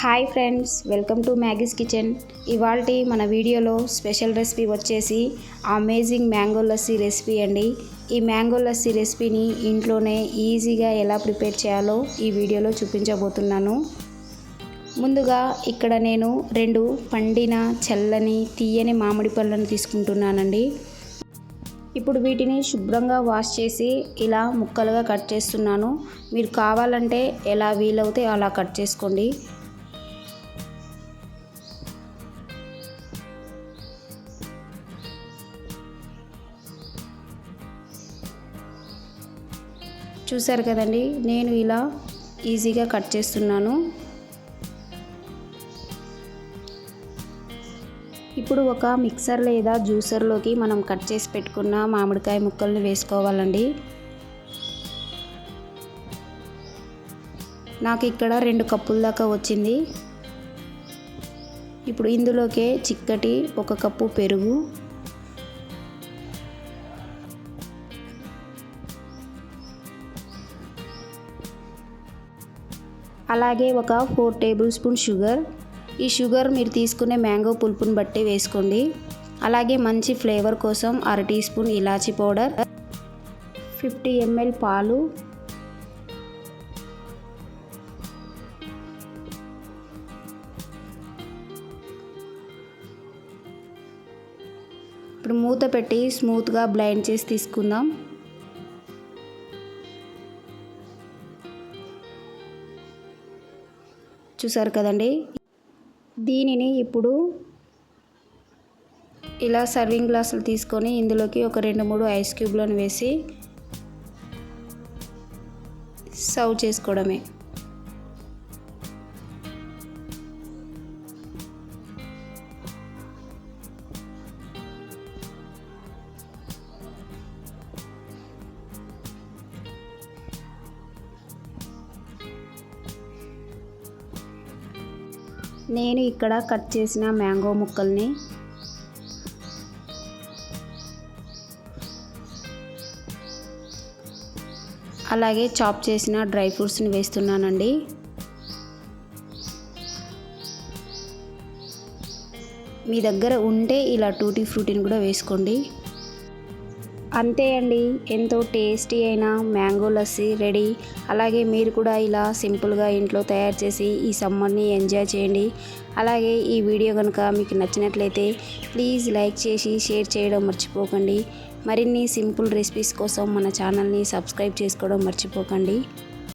Hi friends welcome to Maggie's kitchen. ఇవాళ మన వీడియోలో స్పెషల్ రెసిపీ వచ్చేసి అమేజింగ్ మ్యాంగో లస్సీ రెసిపీ అండి. ఈ మ్యాంగో లస్సీ రెసిపీని ఇంట్లోనే ఈజీగా ఎలా ప్రిపేర్ చేయాలో ఈ వీడియోలో చూపించబోతున్నాను. ముందుగా ఇక్కడ నేను రెండు పండిన చల్లని తీయని మామిడి పళ్ళను తీసుకుంటున్నానండి. ఇప్పుడు వీటిని శుభ్రంగా వాష్ చేసి ఇలా ముక్కలుగా కట్ చేస్తున్నాను. మీరు కావాలంటే ఎలా వీలవుతే అలా కట్ చేసుకోండి. చూసారు కదండి నేను ఇలా ఈజీగా కట్ చేస్తున్నాను. ఇప్పుడు ఒక మిక్సర్ లేదా జ్యూసర్లోకి మనం కట్ చేసి పెట్టుకున్న మామిడికాయ ముక్కల్ని వేసుకోవాలండి. నాకు ఇక్కడ రెండు కప్పుల దాకా వచ్చింది. ఇప్పుడు ఇందులోకే చిక్కటి ఒక కప్పు పెరుగు అలాగే ఒక ఫోర్ టేబుల్ స్పూన్ షుగర్. ఈ షుగర్ మీరు తీసుకునే మ్యాంగో పులుపుని బట్టి వేసుకోండి. అలాగే మంచి ఫ్లేవర్ కోసం అర టీ స్పూన్ ఇలాచీ పౌడర్ ఫిఫ్టీ ఎంఎల్ పాలు ఇప్పుడు మూత పెట్టి స్మూత్గా బ్లైండ్ చేసి తీసుకుందాం. చూసారు కదండి. దీనిని ఇప్పుడు ఇలా సర్వింగ్ గ్లాసులు తీసుకొని ఇందులోకి ఒక రెండు మూడు ఐస్ క్యూబ్లను వేసి సర్వ్ చేసుకోవడమే. నేను ఇక్కడ కట్ చేసిన మ్యాంగో ముక్కల్ని అలాగే చాప్ చేసిన డ్రై ఫ్రూట్స్ని వేస్తున్నానండి. మీ దగ్గర ఉంటే ఇలా టూటీ ఫ్రూటీని కూడా వేసుకోండి. అంతే అండి. ఎంతో టేస్టీ అయిన మ్యాంగో లస్సీ రెడీ. అలాగే మీరు కూడా ఇలా సింపుల్గా ఇంట్లో తయారు చేసి ఈ సమ్మర్ని ఎంజాయ్ చేయండి. అలాగే ఈ వీడియో కనుక మీకు నచ్చినట్లయితే ప్లీజ్ లైక్ చేసి షేర్ చేయడం మర్చిపోకండి. మరిన్ని సింపుల్ రెసిపీస్ కోసం మన ఛానల్ని సబ్స్క్రైబ్ చేసుకోవడం మర్చిపోకండి.